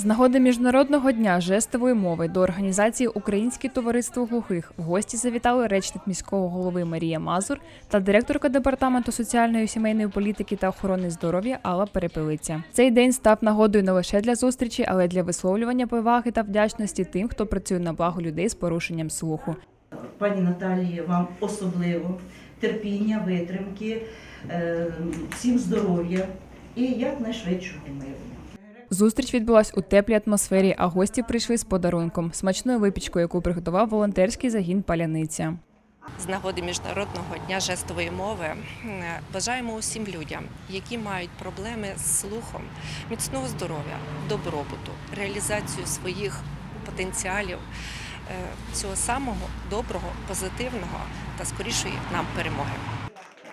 З нагоди міжнародного дня жестової мови до організації Українське товариство глухих в гості завітали речник міського голови Марія Мазур та директорка департаменту соціальної сімейної політики та охорони здоров'я Алла Перепелиця. Цей день став нагодою не лише для зустрічі, але й для висловлювання поваги та вдячності тим, хто працює на благо людей з порушенням слуху. Пані Наталії, вам особливо терпіння, витримки, е, всім здоров'я і якнайшвидшого миру. Зустріч відбулась у теплій атмосфері, а гості прийшли з подарунком смачною випічкою, яку приготував волонтерський загін Паляниця. З нагоди міжнародного дня жестової мови бажаємо усім людям, які мають проблеми з слухом, міцного здоров'я, добробуту, реалізацію своїх потенціалів, е, цього самого доброго, позитивного та скорішої нам перемоги.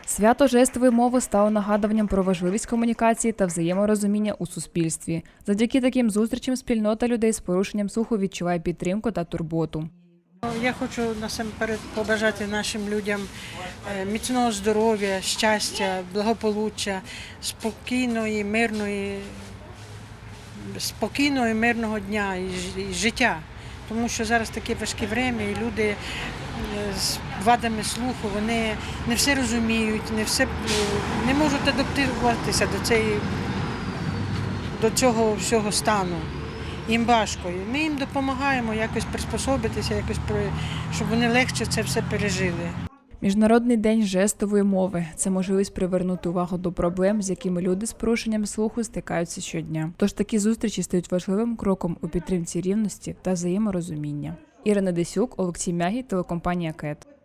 Свято жестової мови стало нагадуванням про важливість комунікації та взаєморозуміння у суспільстві. Завдяки таким зустрічам спільнота людей з порушенням слуху відчуває підтримку та турботу. Я хочу насамперед побажати нашим людям е, міцного здоров'я, щастя, благополуччя, спокійної, мирної, спокійного і мирного дня і життя. Тому що зараз таке важке время, і люди з вадами слуху вони не все розуміють, не все не можуть адаптуватися до цієї до цього всього стану. Їм важко. Ми їм допомагаємо якось приспособитися, якось щоб вони легше це все пережили. Міжнародний день жестової мови це можливість привернути увагу до проблем, з якими люди з порушенням слуху стикаються щодня. Тож такі зустрічі стають важливим кроком у підтримці рівності та взаєморозуміння. Ірина Десюк, Олексій Мягі, телекомпанія КЕТ.